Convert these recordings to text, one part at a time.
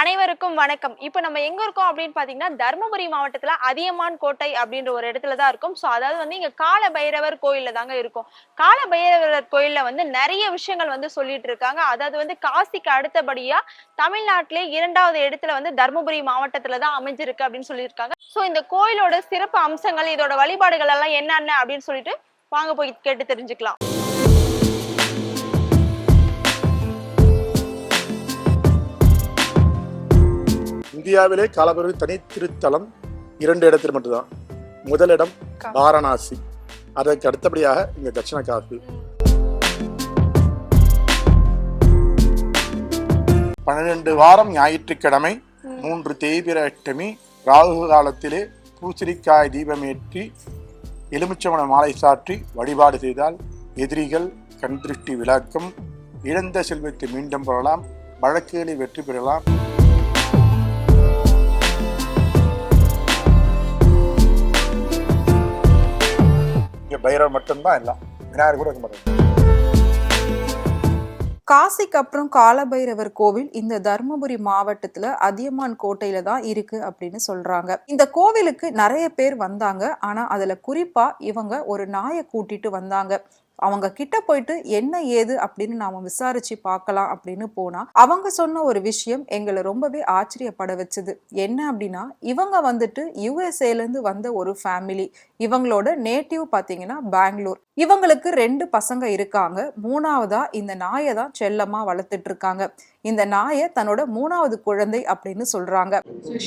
அனைவருக்கும் வணக்கம். இப்போ நம்ம எங்க இருக்கோம் அப்படின்னு பாத்தீங்கன்னா தர்மபுரி மாவட்டத்துல அதியமான் கோட்டை அப்படின்ற ஒரு இடத்துல தான் இருக்கும். ஸோ அதாவது வந்து இங்க கால பைரவர் கோயில்ல தாங்க இருக்கும். கால பைரவர் கோயில்ல வந்து நிறைய விஷயங்கள் வந்து சொல்லிட்டு இருக்காங்க. அதாவது வந்து காசிக்கு அடுத்தபடியா தமிழ்நாட்டிலே இரண்டாவது இடத்துல வந்து தர்மபுரி மாவட்டத்துல தான் அமைஞ்சிருக்கு அப்படின்னு சொல்லியிருக்காங்க. ஸோ இந்த கோயிலோட சிறப்பு அம்சங்கள் இதோட வழிபாடுகள் எல்லாம் என்னென்ன அப்படின்னு சொல்லிட்டு வாங்க போய் கேட்டு தெரிஞ்சுக்கலாம். இந்தியாவிலே காலபைரவர் தனி திருத்தலம் இரண்டு இடத்தில் மட்டும்தான். முதலிடம் வாரணாசி. அதற்கு அடுத்தபடியாக இங்க தட்சிண காசி பன்னிரண்டு வாரம் ஞாயிற்றுக்கிழமை மூன்று தேய்பிர அஷ்டமி ராகு காலத்திலே பூசணிக்காய் தீபமேற்றி எலுமிச்சமண மாலை சாற்றி வழிபாடு செய்தால் எதிரிகள் கண் திருஷ்டி விளக்கம். இழந்த செல்வத்தை மீண்டும் பெறலாம். வழக்குகளில் வெற்றி பெறலாம். பைரவர் மட்டும்தான் எல்லாம் விநாயகர் கூட இருக்க மாட்டாங்க காசிக்கு அப்புறம் காலபைரவர் கோவில் இந்த தர்மபுரி மாவட்டத்துல அதியமான் கோட்டையில தான் இருக்கு அப்படின்னு சொல்றாங்க. இந்த கோவிலுக்கு நிறைய பேர் வந்தாங்க. ஆனா அதுல குறிப்பா இவங்க ஒரு நாயை கூட்டிட்டு வந்தாங்க. அவங்க கிட்ட போயிட்டு என்ன ஏது அப்படின்னு நாம விசாரிச்சு பார்க்கலாம் அப்படின்னு போனா அவங்க சொன்ன ஒரு விஷயம் எங்களை ரொம்பவே ஆச்சரியப்பட வச்சது. என்ன அப்படின்னா இவங்க வந்துட்டு யுஎஸ்ஏல இருந்து வந்த ஒரு ஃபேமிலி இவங்களோட நேட்டிவ் பாத்தீங்கன்னா பெங்களூர். இவங்களுக்கு ரெண்டு பசங்க இருக்காங்க. மூணாவதா இந்த நாயை தான் செல்லமா வளர்த்துட்டு இருக்காங்க இந்த நாயை தன்னோட மூணாவது குழந்தை அப்படின்னு சொல்றாங்க. So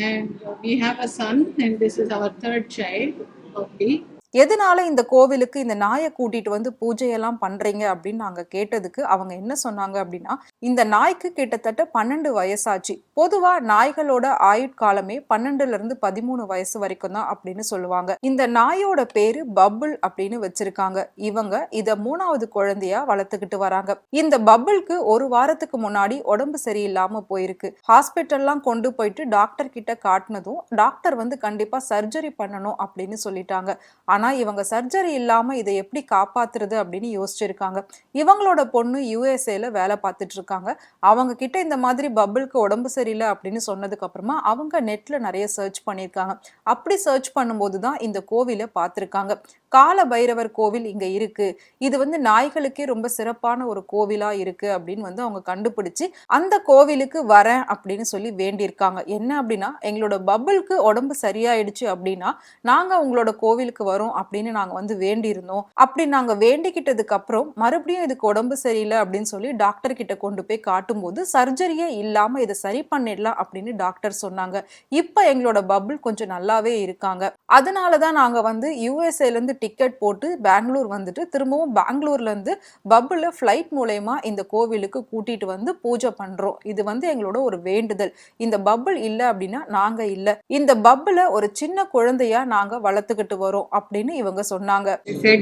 and we have a son, and this is our third child, Bobby. எதனால இந்த கோவிலுக்கு இந்த நாயை கூட்டிட்டு வந்து பூஜையெல்லாம் பண்றீங்க அப்படின்னு நாங்க கேட்டதுக்கு அவங்க என்ன சொன்னாங்க அப்படின்னா இந்த நாய்க்கு கிட்டத்தட்ட பன்னெண்டு வயசாச்சு. பொதுவா நாய்களோட ஆயுட்காலமே பன்னெண்டுல இருந்து பதிமூணு வயசு வரைக்கும் தான் அப்படின்னு சொல்லுவாங்க. இந்த நாயோட பேரு பபுள் அப்படின்னு வச்சிருக்காங்க. இவங்க இத மூணாவது குழந்தையா வளர்த்துக்கிட்டு வராங்க. இந்த பபுளுக்கு ஒரு வாரத்துக்கு முன்னாடி உடம்பு சரியில்லாம போயிருக்கு. ஹாஸ்பிட்டல்லாம் கொண்டு போயிட்டு டாக்டர் கிட்ட காட்டினதும் டாக்டர் வந்து கண்டிப்பா சர்ஜரி பண்ணணும் அப்படின்னு சொல்லிட்டாங்க. ஆனா இவங்க சர்ஜரி இல்லாம இதை எப்படி காப்பாத்துறது அப்படின்னு யோசிச்சிருக்காங்க. இவங்களோட பொண்ணு யூஎஸ்ஏல வேலை பார்த்துட்டு இருக்காங்க. அவங்க கிட்ட இந்த மாதிரி பபிள்க்கு உடம்பு சரியில்லை அப்படின்னு சொன்னதுக்கு அப்புறமா அவங்க நெட்ல நிறைய சர்ச் பண்ணியிருக்காங்க. அப்படி சர்ச் பண்ணும்போது தான் இந்த கோவிலை பார்த்துருக்காங்க. கால பைரவர் கோவில் இங்கே இருக்குது இது வந்து நாய்களுக்கே ரொம்ப சிறப்பான ஒரு கோவிலாக இருக்குது அப்படின்னு வந்து அவங்க கண்டுபிடிச்சு அந்த கோவிலுக்கு வரேன் அப்படின்னு சொல்லி வேண்டியிருக்காங்க. என்ன அப்படின்னா எங்களோட பபுளுக்கு உடம்பு சரியாயிடுச்சு அப்படின்னா நாங்கள் உங்களோட கோவிலுக்கு வரோம் அப்படின்னு நாங்கள் வந்து வேண்டியிருந்தோம். அப்படி நாங்கள் வேண்டிக்கிட்டதுக்கு அப்புறம் மறுபடியும் இதுக்கு உடம்பு சரியில்லை அப்படின்னு சொல்லி டாக்டர் கிட்ட கொண்டு போய் காட்டும்போது சர்ஜரியே இல்லாமல் இதை சரி பண்ணிடலாம் அப்படின்னு டாக்டர் சொன்னாங்க. இப்போ எங்களோட பபுள் கொஞ்சம் நல்லாவே இருக்காங்க. அதனால தான் நாங்கள் வந்து யூஎஸ்ஏலேருந்து டிக்கெட் போட்டு பெங்களூர் வந்துட்டு திரும்பவும் பெங்களூர்ல இருந்து பபுள ஃப்ளைட் மூலயமா இந்த கோவிலுக்கு கூட்டிட்டு வந்து பூஜை பண்றோம். இது வந்து எங்களோட ஒரு வேண்டுதல். இந்த பபுள் இல்ல அப்படின்னா நாங்க இல்ல. இந்த பபுள ஒரு சின்ன குழந்தையா நாங்க வளர்த்துக்கிட்டு வரோம் அப்படின்னு இவங்க சொன்னாங்க. They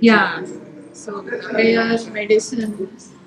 yeah. So prayers, medicine, Oh,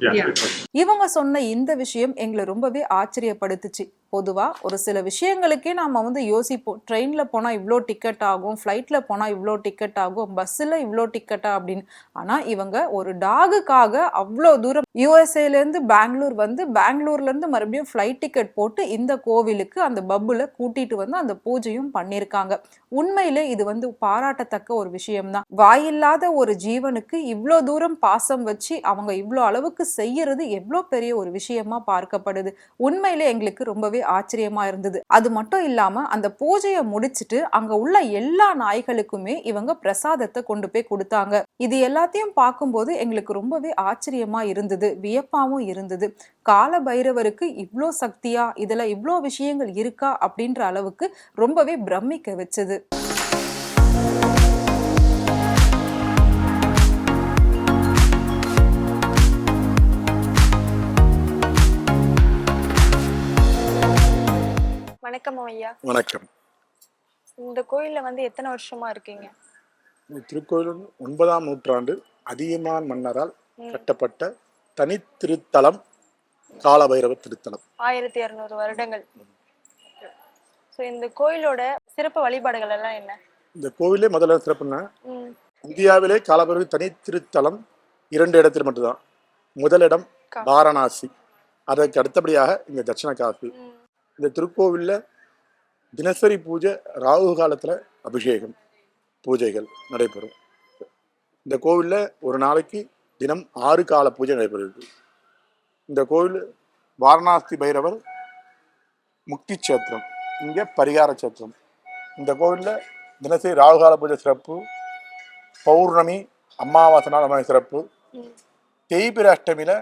Yeah. இவங்க சொன்ன இந்த விஷயம் எங்களை ரொம்பவே ஆச்சரியப்படுத்துச்சு. பொதுவாக ஒரு சில விஷயங்களுக்கே நாம் வந்து யோசிப்போம். ட்ரெயினில் போனால் இவ்வளோ டிக்கெட் ஆகும் ஃப்ளைட்டில் போனால் இவ்வளோ டிக்கெட் ஆகும் பஸ்ஸில் இவ்வளோ டிக்கெட்டா அப்படின்னு. ஆனால் இவங்க ஒரு டாகுக்காக அவ்வளோ தூரம் யூஎஸ்ஏலேருந்து பெங்களூர் வந்து பெங்களூர்லேருந்து மறுபடியும் ஃப்ளைட் டிக்கெட் போட்டு இந்த கோவிலுக்கு அந்த பப்புல கூட்டிட்டு வந்து அந்த பூஜையும் பண்ணியிருக்காங்க உண்மையிலே இது வந்து பாராட்டத்தக்க ஒரு விஷயம்தான். வாயில்லாத ஒரு ஜீவனுக்கு இவ்வளோ தூரம் பாசம் வச்சு அவங்க இவ்வளோ அளவுக்கு செய்யறது எவ்வளோ பெரிய ஒரு விஷயமா பார்க்கப்படுது. உண்மையிலே எங்களுக்கு ரொம்பவே ஆச்சரியமா இருந்தது. அது மட்டும் இல்லாம அந்த பூஜையை முடிச்சிட்டு அங்க உள்ள எல்லா நாய்களுக்குமே இவங்க பிரசாதத்தை கொண்டு போய் கொடுத்தாங்க. இது எல்லாத்தையும் பார்க்கும்போது எங்களுக்கு ரொம்பவே ஆச்சரியமா இருந்தது வியப்பாவும் இருந்தது. கால பைரவருக்கு இவ்வளோ சக்தியா இதுல இவ்வளோ விஷயங்கள் இருக்கா அப்படின்ற அளவுக்கு ரொம்பவே பிரமிக்க வச்சது. வணக்கம் ஐயா. வணக்கம். இந்த கோயில்ல வந்து எத்தனை வருஷமா இருக்கீங்க? இந்த திருக்கோயில் ஒன்பதாம் நூற்றாண்டு அதியமான் மன்னரால் கட்டப்பட்ட தனித்திருத்தலம் காலபைரவ திருத்தலம். ஆயிரத்தி இருநூறு வருடங்கள். ஸோ இந்த கோயிலோட சிறப்பு வழிபாடுகள் எல்லாம் என்ன? இந்த கோவிலே முதல்ல சிறப்புன்னா இந்தியாவிலே காலபைரவி தனித்திருத்தலம் இரண்டு இடத்தில் மட்டும்தான். முதலிடம் வாரணாசி. அதற்கு அடுத்தபடியாக இங்க தட்சிண காசி. இந்த திருக்கோவில்ல தினசரி பூஜை ராகு காலத்துல அபிஷேகம் பூஜைகள் நடைபெறும். இந்த கோவில்ல ஒரு நாளைக்கு தினம் ஆறு கால பூஜை நடைபெறுது. இந்த கோவில் வாரணாசி பைரவர் முக்தி சேத்திரம் இங்க பரிகார சேத்திரம் இந்த கோவில்ல தினசரி ராகுகால பூஜை சிறப்பு பௌர்ணமி அமாவாசை நாள் சிறப்பு. தேய்பிர அஷ்டமியில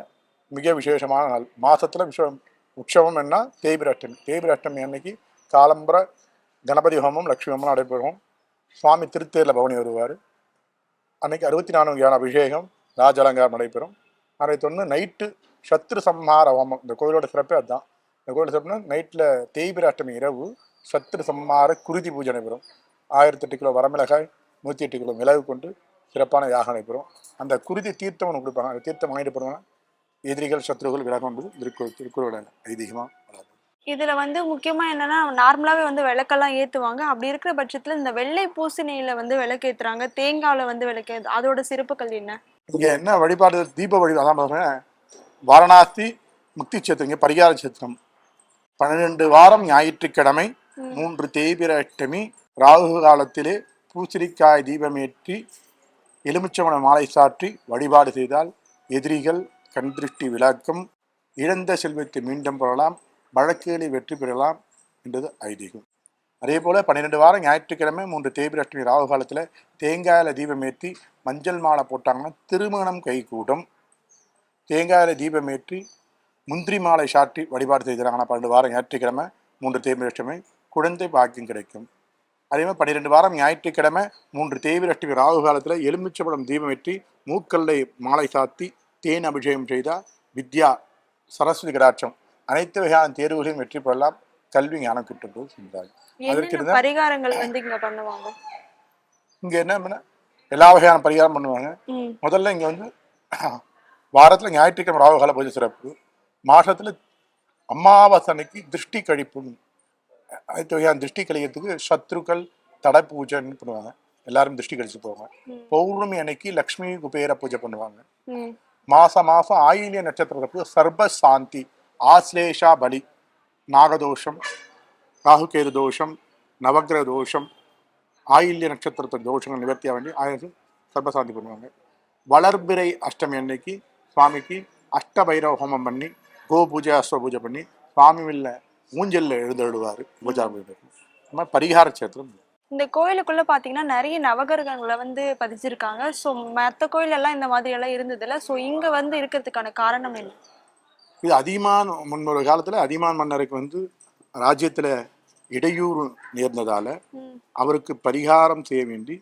மிக விசேஷமான நாள். மாசத்துல விஷம் உற்சவம் என்ன தேய்பிர அஷ்டமி அன்னைக்கு காலம்பர கணபதி ஹோமம் லக்ஷ்மி ஹோமம் நடைபெறும். சுவாமி திருத்தேரில் பவனி வருவார். அன்னைக்கு அறுபத்தி நான்கு யான அபிஷேகம் ராஜ அலங்காரம் நடைபெறும். அதை தொடர்ந்து நைட்டு சத்ரு சம்ஹார ஹோமம். இந்த கோவிலோட சிறப்பே அதுதான். இந்த கோவில் சிறப்புனா நைட்டில் தேய்பிராஷ்டமி இரவு சத்ரு சம்ஹார குருதி பூஜை நடைபெறும். ஆயிரத்தெட்டு கிலோ வரமிளகாய் நூற்றி எட்டு கிலோ மிளகு கொண்டு சிறப்பான யாகம் நடைபெறும். அந்த குருதி தீர்த்தம் ஒன்று கொடுப்பாங்க. அந்த தீர்த்தம் வாங்கிட்டு போனோம்னா எதிரிகள் சத்ருகள் விலகும் என்பது திருக்கு திருக்குறளோட ஐதீகமாக வளரும் இதுல வந்து முக்கியமா என்னன்னா நார்மலாவே வந்து விளக்கெல்லாம் ஏத்துவாங்க. அப்படி இருக்கிற பட்சத்துல இந்த வெள்ளை பூசணியில வந்து விளக்கு ஏத்துறாங்க தேங்காவுல வந்து விளக்கு அதோட சிறப்புகள் என்ன? இங்கே என்ன வழிபாடு? தீப வழி அதான் வாரணாசி முக்தி சேத்திரம் இங்கே பரிகார சேத்திரம் பன்னிரெண்டு வாரம் ஞாயிற்றுக்கிழமை மூன்று தேய்பிர அஷ்டமி ராகு காலத்திலே பூசணிக்காய் தீபமேற்றி எலுமிச்சமன மாலை சாற்றி வழிபாடு செய்தால் எதிரிகள் கண்திருஷ்டி விளக்கம். இழந்த செல்வத்தை மீண்டும் பெறலாம். வழக்குகளை வெற்றி பெறலாம் என்றது ஐதீகம். அதே போல் பன்னிரெண்டு வாரம் ஞாயிற்றுக்கிழமை மூன்று தேய்பிர அஷ்டமி ராகு காலத்தில் தேங்காயில தீபமேற்றி மஞ்சள் மாலை போட்டாங்கன்னா திருமணம் கைகூடும். தீபம் ஏற்றி முந்திரி மாலை சாற்றி வழிபாடு செய்கிறாங்கன்னா பன்னெண்டு வாரம் ஞாயிற்றுக்கிழமை மூன்று தேய்பிர அஷ்டமி குழந்தை பாக்கியம் கிடைக்கும். அதே மாதிரி பன்னிரெண்டு வாரம் ஞாயிற்றுக்கிழமை மூன்று தேய்பிர அஷ்டமி ராகு காலத்தில் எலுமிச்சபடம் தீபமேற்றி மூக்கல்லை மாலை சாத்தி தேன் அபிஷேகம் செய்தால் வித்யா சரஸ்வதி கடாட்சம் அனைத்து வகையான தேர்வுகளையும் வெற்றி பெறலாம். கல்வி ஞானம் கிட்டும் போது சென்றாங்க அதற்கு பரிகாரங்கள் வந்து இங்க பண்ணுவாங்க? இங்கே என்ன பண்ண எல்லா வகையான பரிகாரம் பண்ணுவாங்க. முதல்ல இங்கே வந்து வாரத்தில் ஞாயிற்றுக்கிழமை ராகுகால பூஜை சிறப்பு. மாசத்துல அமாவாசை அன்னைக்கு திருஷ்டி கழிப்பு அனைத்து வகையான திருஷ்டி கழிக்கிறதுக்கு சத்ருக்கள் தடை பூஜைன்னு பண்ணுவாங்க. எல்லாரும் திருஷ்டி கழிச்சு போவாங்க. பௌர்ணமி அன்னைக்கு லக்ஷ்மி குபேர பூஜை பண்ணுவாங்க. மாதம் மாசம் ஆயிலிய நட்சத்திரத்துக்கு சர்ப சாந்தி ஆஸ்லேஷா பலி நாகதோஷம் ராகுகேது தோஷம் நவக்கிரக தோஷம் ஆயில்ய நட்சத்திரத்தின் தோஷங்கள் நிவர்த்தியாக வேண்டி ஆயிரம் சர்பசாந்தி பண்ணுவாங்க. வளர்பிறை அஷ்டமி அன்னைக்கு சுவாமிக்கு அஷ்டபைரவ ஹோமம் பண்ணி கோ பூஜை அஸ்வ பூஜை பண்ணி சுவாமி உள்ள ஊஞ்சலில் எழுந்தெழுவார் பூஜா பூஜை இந்த மாதிரி பரிகார சேத்திரம் இந்த கோயிலுக்குள்ள பாத்தீங்கன்னா நிறைய நவகிரகங்களை வந்து பதிச்சிருக்காங்க. சோ மத்த கோயில் எல்லாம் இந்த மாதிரி எல்லாம் இருந்ததில்ல. சோ இங்க வந்து இருக்கிறதுக்கான காரணம் என்ன? இது அதியமான் முன்னொரு காலத்தில் அதியமான் மன்னருக்கு வந்து ராஜ்யத்தில் இடையூறு நேர்ந்ததால அவருக்கு பரிகாரம் செய்ய வேண்டி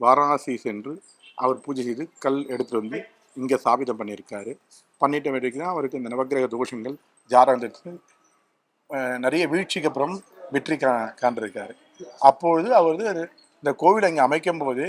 வாரணாசி சென்று அவர் பூஜை செய்து கல் எடுத்துட்டு வந்து இங்கே ஸ்தாபிதம் பண்ணியிருக்காரு. பண்ணிட்ட வரைக்கும் தான் அவருக்கு இந்த நவக்கிரக தோஷங்கள் ஜாதகத்துக்கு அஹ், நிறைய வீழ்ச்சிக்கு அப்புறம் வெற்றி கா காண்டிருக்காரு அப்பொழுது அவர் இந்த கோவில் இங்கே அமைக்கும் போது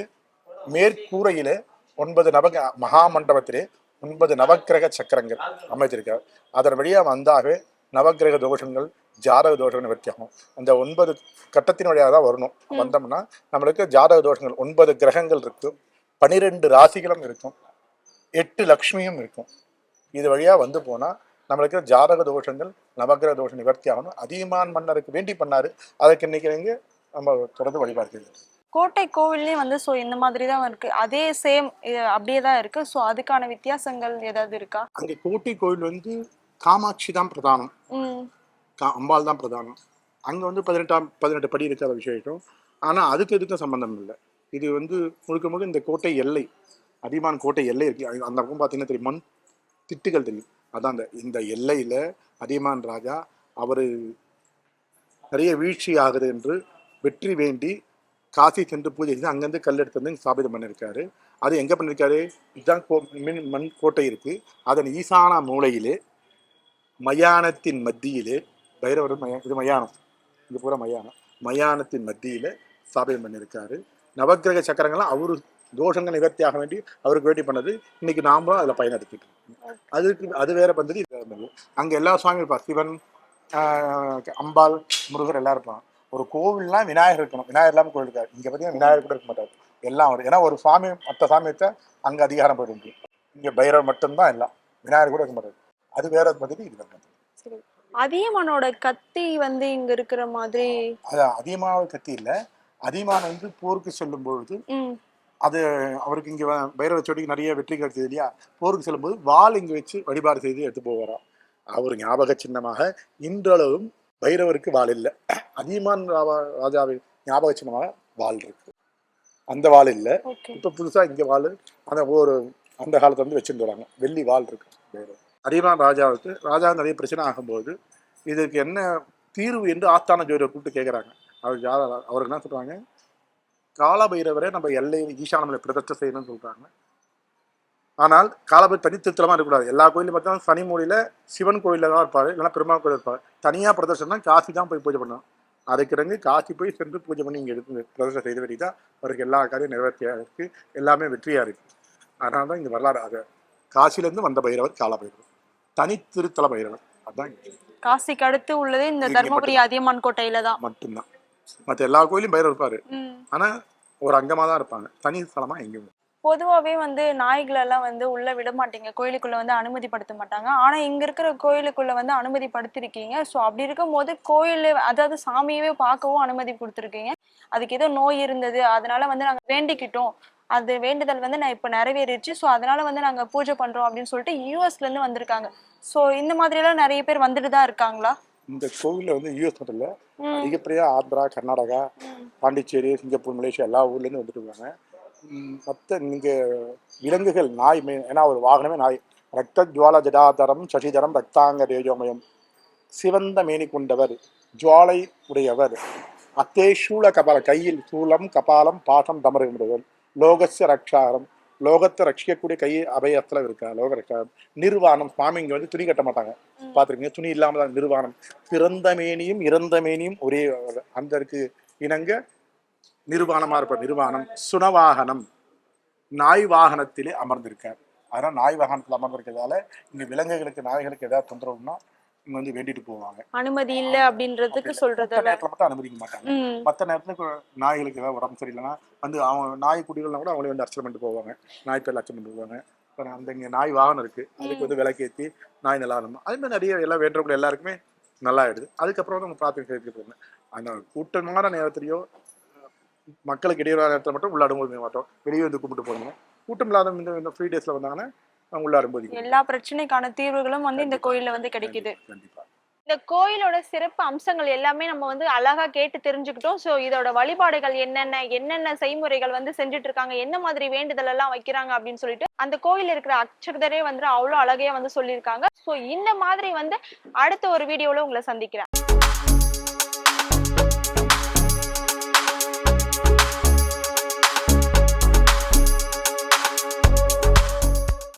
மேற்கூரையிலே ஒன்பது நவக மகா மண்டபத்திலே ஒன்பது நவக்கிரக சக்கரங்கள் அமைத்திருக்கார் அதன் வழியாக வந்தாவே நவக்கிரக தோஷங்கள் ஜாதக தோஷங்கள் நிவர்த்தியாகும் அந்த ஒன்பது கட்டத்தின் வழியாக தான் வரணும். வந்தோம்னா நம்மளுக்கு ஜாதக தோஷங்கள் ஒன்பது கிரகங்கள் இருக்கும் பனிரெண்டு ராசிகளும் இருக்கும் எட்டு லக்ஷ்மியும் இருக்கும். இது வழியாக வந்து போனால் நம்மளுக்கு ஜாதக தோஷங்கள் நவக்கிரக தோஷம் நிவர்த்தி ஆகணும். அதிகமான மன்னருக்கு வேண்டி பண்ணாரு. அதுக்கு இன்னைக்கு இங்க நம்ம தொடர்ந்து வழிபாடு செய்யணும் கோட்டை கோவில்லயும் வந்து சோ இந்த மாதிரி தான் இருக்கு. அதே சேம் அப்படியே தான் இருக்கு. சோ அதுக்கான வித்தியாசங்கள் ஏதாவது இருக்கா? அங்கே கோட்டை கோவில் வந்து காமாட்சி தான் பிரதானம். அம்பாள் தான் பிரதானம். அங்கே வந்து பதினெட்டாம் பதினெட்டு படி இருக்கிற விசேஷம். ஆனால் அதுக்கு இதுக்கும் சம்பந்தம் இல்லை. இது வந்து முழுக்க முழுக்க இந்த கோட்டை எல்லை அதிகமான கோட்டை எல்லை இருக்கு. அந்த பக்கம் பார்த்தீங்கன்னா தெரியும் மண் திட்டுகள் தெரியும். அதான் அந்த இந்த எல்லையில் அதியமான் ராஜா அவர் நிறைய வீழ்ச்சி ஆகுது என்று வெற்றி வேண்டி காசி சென்று பூஜை செய்து அங்கேருந்து கல் எடுத்து வந்து ஸ்தாபிதம் பண்ணியிருக்காரு. அது எங்கே பண்ணியிருக்காரு? இதுதான் கோ மின் மண் கோட்டை இருக்குது அதன் ஈசான மூலையிலே மயானத்தின் மத்தியிலே பைரவர் மயா இது மயானம். இது பூரா மயானம். மயானத்தின் மத்தியில் ஸ்தாபிதம் பண்ணியிருக்காரு. நவக்கிரக சக்கரங்கள்லாம் அவர் தோஷங்கள் நிவர்த்தியாக வேண்டி அவருக்கு வேண்டி பண்ணது இன்னைக்கு நாமளும் அதில் பயனெடுத்துட்டு அதுக்கு அது வேற பந்தது இது அங்கே எல்லா சுவாமியும் இருப்பா சிவன் அம்பாள் முருகர் எல்லாம் இருப்பான் ஒரு கோவில்னா விநாயகர் இருக்கணும் விநாயகர் இல்லாமல் கோவில் இருக்காது. இங்கே பார்த்தீங்கன்னா விநாயகர் கூட இருக்க மாட்டார். எல்லாம் வரும் ஏன்னா ஒரு சாமி மற்ற சாமியத்தை அங்க அதிகாரம் போயிட்டு இங்க பைரவர் மட்டும்தான் எல்லாம். விநாயகர் கூட இருக்க மாட்டாரு. அது வேற பத்தி இது வேற. சரி. அதியமானோட கத்தி வந்து இங்க இருக்கிற மாதிரி அது அதிகமாக கத்தி இல்லை. அதிகமான வந்து போருக்கு செல்லும் பொழுது அது அவருக்கு இங்க பைரவ செடிக்கு நிறைய வெற்றி கிடைச்சது இல்லையா? போருக்கு செல்லும்போது வாள் இங்க வச்சு வழிபாடு செய்து எடுத்து போகிறார் அவர் ஞாபக சின்னமாக இன்றளவும் பைரவருக்கு வாள் இல்லை. அதியமான் ராவா- ராஜாவின் ஞாபக சின்னமாக வாள் இருக்கு. அந்த வாள் இல்லை. இப்ப புதுசா இங்க வாள் அந்த ஒரு அந்த காலத்துல வந்து வச்சுட்டு வராங்க. வெள்ளி வாள் இருக்கு. பைரவர். அதியமான் ராஜாவுக்கு ராஜா நிறைய பிரச்சனை ஆகும்போது இதுக்கு என்ன தீர்வு என்று ஆஸ்தான ஜோதியை கூப்பிட்டு கேட்குறாங்க அவர் ஜா- அவருக்கு என்ன சொல்றாங்க? காலபைரவரை நம்ம எல்லையில் ஈசானமலை பிரதிஷ்டை செய்யணும்னு சொல்றாங்க. ஆனால் காலபைரவர் தனித்திருத்தலமா இருக்கக்கூடாது. எல்லா கோயிலும் பார்த்தா சனி மூலையில சிவன் கோயில்ல தான் இருப்பாரு இல்லைன்னா பெருமாள் கோயில் இருப்பாரு. தனியா பிரதர்ஷனம் காசி தான் போய் பூஜை பண்ணணும். அதுக்கிடங்கு காசி போய் சென்று பூஜை பண்ணி இங்க எடுத்து பிரதர்ஷனம் செய்த வேண்டி தான் அவருக்கு எல்லா காரியம் நிறைவேற்றியா இருக்கு எல்லாமே வெற்றியா இருக்கு. அதனால தான் இந்த வரலாறு. அது காசிலேருந்து வந்த பைரவர் காலபைரவர் தனி திருத்தல பைரவர். அதுதான் இங்க. காசிக்கு அடுத்து உள்ளது இந்த இங்க தர்மபுரி அதியமான் கோட்டையில தான். மட்டும்தான். மற்ற எல்லா கோயிலும் பைரவர் இருப்பாரு. ஆனா ஒரு அங்கமா தான் இருப்பாங்க. தனி ஸ்தலமா எங்கேயும் பொதுவாவே வந்து நாய்கள் எல்லாம் வந்து உள்ள விட மாட்டீங்க. கோயிலுக்குள்ள வந்து அனுமதிப்படுத்த மாட்டாங்க. ஆனா இங்க இருக்கிற கோயிலுக்குள்ள வந்து அனுமதிப்படுத்திருக்கீங்க. சோ அப்படி இருக்கும்போது கோயில் அதாவது சாமியவே பார்க்கவும் அனுமதி கொடுத்துருக்கீங்க. அதுக்கு ஏதோ நோய் இருந்தது. அதனால வந்து நாங்க வேண்டிக்கிட்டோம். அது வேண்டுதல் வந்து நான் இப்ப நிறைவேறிடுச்சு. சோ அதனால வந்து நாங்க பூஜை பண்றோம் அப்படின்னு சொல்லிட்டு யூஎஸ்ல இருந்து வந்திருக்காங்க. சோ இந்த மாதிரி எல்லாம் நிறைய பேர் வந்துட்டு தான் இருக்காங்களா? இந்த கோவில்ல வந்து யூஎஸ் மட்டும் இல்ல. ம். அதிகப்படியா ஆந்திரா கர்நாடகா பாண்டிச்சேரி சிங்கப்பூர் மலேசியா எல்லா ஊர்ல இருந்து வந்துட்டு இருக்காங்க. ம், மத்த நீங்க விலங்குகள் நாய் மே- ஏன்னா ஒரு வாகனமே நாய். ரத்த ஜுவால ஜடாதரம் சசிதரம் ரக்தாங்க தேஜோமயம். சிவந்த மேனி கொண்டவர் ஜுவாலை உடையவர். அத்தே சூல கபால கையில் சூலம் கபாலம் பாசம் தமருகின்றவர் லோகஸ்ய ரக்ஷாரம். லோகத்தை ரட்சிக்கக்கூடிய கை அபயத்துல இருக்கா லோக ரக்ஷாரம். நிர்வாணம் சுவாமி இங்க வந்து துணி கட்ட மாட்டாங்க. பாத்துருக்கீங்க துணி இல்லாம தான் நிர்வாணம். பிறந்த மேனியும் இறந்த மேனியும் ஒரே அந்த இருக்கு இணங்க நிர்வாணமா இருப்ப நிர்வாணம் சுனவாகனம் நாய் வாகனத்திலே அமர்ந்திருக்கார் அதனால நாய் வாகனத்தில் அமர்ந்திருக்கிறதால இங்க விலங்குகளுக்கு நாய்களுக்கு ஏதாவது தொந்தரவுன்னா இங்க வந்து வேண்டிட்டு போவாங்க. அனுமதி இல்ல அப்படின்றதுக்கு மத்த சொல்றதுல. நேரத்துல மட்டும் அனுமதிக்க மாட்டாங்க. ம். மற்ற நேரத்துல நாய்களுக்கு ஏதாவது உடம்பு சரியில்லைன்னா வந்து அவங்க நாய் குட்டிகள்னா கூட அவங்களே வந்து அர்ச்சனை பண்ணிட்டு போவாங்க. நாய் பேர் அர்ச்சனை பண்ணிட்டு போவாங்க. அந்த இங்க நாய் வாகனம் இருக்கு. அதுக்கு வந்து விளக்கேத்தி நாய் நல்லா இருக்கணும். அது மாதிரி நிறைய எல்லாம் வேண்டக்கூடிய எல்லாருக்குமே நல்லா ஆயிடுது அதுக்கப்புறம் வந்து நம்ம பிரார்த்தனை செய்துட்டு போவாங்க அந்த கூட்டமான நேரத்திலையோ மக்களுக்கு இடையூறான நேரத்தில் மட்டும் உள்ள அனுமதிக்க மாட்டோம் வெளியே வந்து கும்பிட்டு போகணும் கூட்டம் இல்லாத இந்த ஃப்ரீ டேஸ்ல வந்தாங்கன்னா உள்ள அனுமதிக்கணும் எல்லா பிரச்சனைக்கான தீர்வுகளும் வந்து இந்த கோயில்ல வந்து கிடைக்குது. கண்டிப்பா. இந்த கோயிலோட சிறப்பு அம்சங்கள் எல்லாமே நம்ம வந்து அழகா கேட்டு தெரிஞ்சுக்கிட்டோம். சோ இதோட வழிபாடுகள் என்னென்ன என்னென்ன செய்முறைகள் வந்து செஞ்சுட்டு இருக்காங்க என்ன மாதிரி வேண்டுதல் எல்லாம் வைக்கிறாங்க அப்படின்னு சொல்லிட்டு அந்த கோயில் இருக்கிற அர்ச்சகரே வந்து அவ்வளவு அழகையா வந்து சொல்லியிருக்காங்க. சோ இந்த மாதிரி வந்து அடுத்த ஒரு வீடியோல உங்களை சந்திக்கிறேன்.